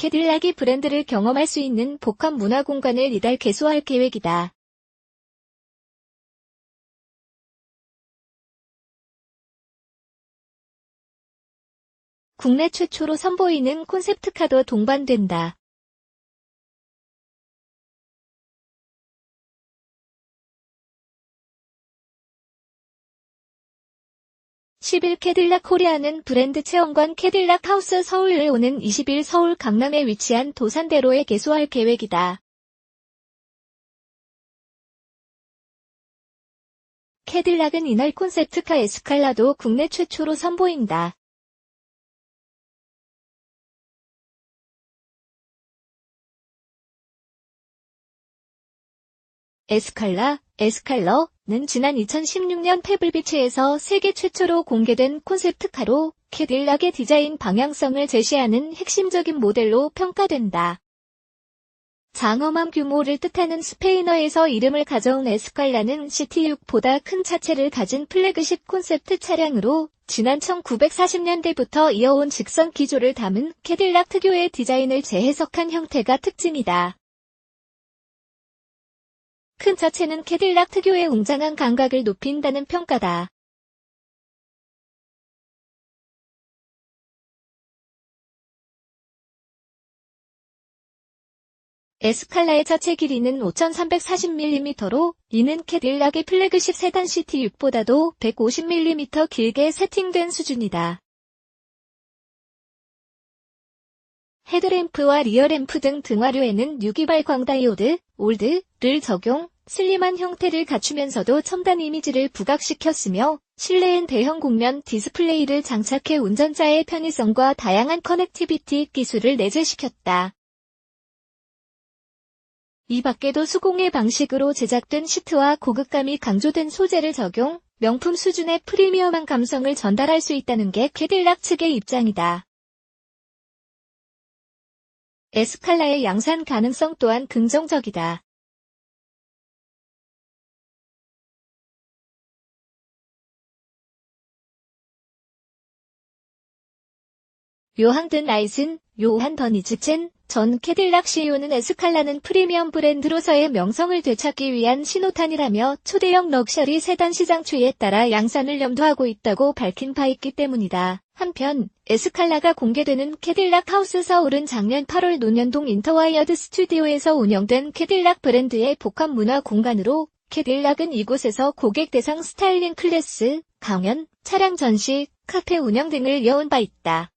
캐딜락이 브랜드를 경험할 수 있는 복합 문화 공간을 이달 개소할 계획이다. 국내 최초로 선보이는 콘셉트카도 동반된다. 10일 캐딜락 코리아는 브랜드 체험관 캐딜락 하우스 서울에 오는 20일 서울 강남에 위치한 도산대로에 개소할 계획이다. 캐딜락은 이날 콘셉트카 에스칼라도 국내 최초로 선보인다. 에스칼라, 에스칼러는 지난 2016년 페블비치에서 세계 최초로 공개된 콘셉트카로 캐딜락의 디자인 방향성을 제시하는 핵심적인 모델로 평가된다. 장엄한 규모를 뜻하는 스페인어에서 이름을 가져온 에스칼라는 CT6보다 큰 차체를 가진 플래그십 콘셉트 차량으로 지난 1940년대부터 이어온 직선 기조를 담은 캐딜락 특유의 디자인을 재해석한 형태가 특징이다. 큰 차체는 캐딜락 특유의 웅장한 감각을 높인다는 평가다. 에스칼라의 차체 길이는 5340mm로 이는 캐딜락의 플래그십 세단 CT6보다도 150mm 길게 세팅된 수준이다. 헤드램프와 리어램프 등 등화류에는 유기발 광다이오드, 올드를 적용, 슬림한 형태를 갖추면서도 첨단 이미지를 부각시켰으며 실내엔 대형 곡면 디스플레이를 장착해 운전자의 편의성과 다양한 커넥티비티 기술을 내재시켰다. 이 밖에도 수공예 방식으로 제작된 시트와 고급감이 강조된 소재를 적용, 명품 수준의 프리미엄한 감성을 전달할 수 있다는 게 캐딜락 측의 입장이다. 에스칼라의 양산 가능성 또한 긍정적이다. 요항든 라이슨, 요한 더니즈첸, 전 캐딜락 CEO는 에스칼라는 프리미엄 브랜드로서의 명성을 되찾기 위한 신호탄이라며 초대형 럭셔리 세단 시장 추이에 따라 양산을 염두하고 있다고 밝힌 바 있기 때문이다. 한편 에스칼라가 공개되는 캐딜락 하우스 서울은 작년 8월 논현동 인터와이어드 스튜디오에서 운영된 캐딜락 브랜드의 복합 문화 공간으로 캐딜락은 이곳에서 고객 대상 스타일링 클래스, 강연, 차량 전시, 카페 운영 등을 이어온 바 있다.